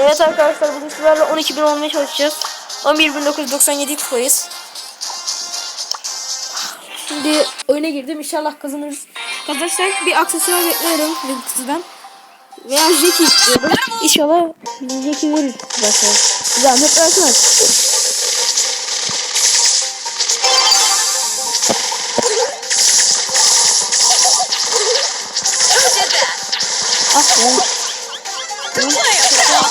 Evet arkadaşlar bugün sizlerle 12.000 olmaya çalışacağız. 11.997 kupayız. Şimdi oyuna girdim. İnşallah kazanırız. Kazanırsak bir aksesuar bekliyorum sizden. Veya Jackie istiyorum. İnşallah Jackie verir zaten. Zahmet that? Ah ya.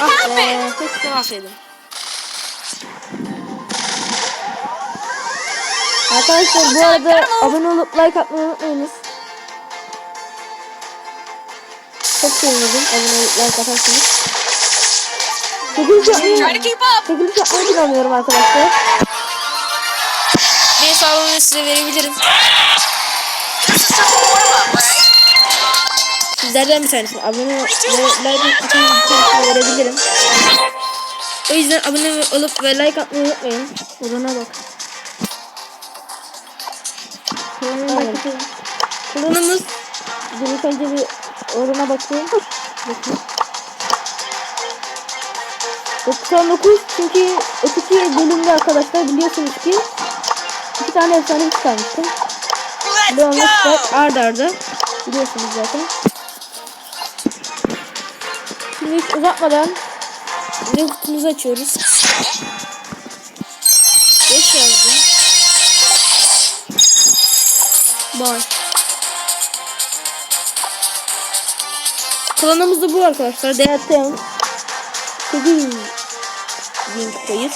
Ah be. Keşke mahvedim. Arkadaşlar bu arada abone olup like atmayı unutmayınız. Çok sevinirim abone olup like atarsanız. Çekiliş yapmayı, çekiliş yapmayı planlıyorum arkadaşlar. Bir hesabımı size verebilirim. Sizlerden bir tanesini abone ve like atan bir verebilirim. O yüzden abone olup ve like atmayı unutmayın. Buruna bak. Kullanımız Dur önce bir oruna bakayım. Bakayım. 99 çünkü öteki bölümde arkadaşlar biliyorsunuz ki iki tane efsane çıkarmıştım. Spike go. ard arda. Biliyorsunuz zaten. Şimdi hiç uzatmadan bir kutumuzu açıyoruz. 5 yazdım. Bye. Klanımız da bu arkadaşlar. DLTM. 8 bin kupayız.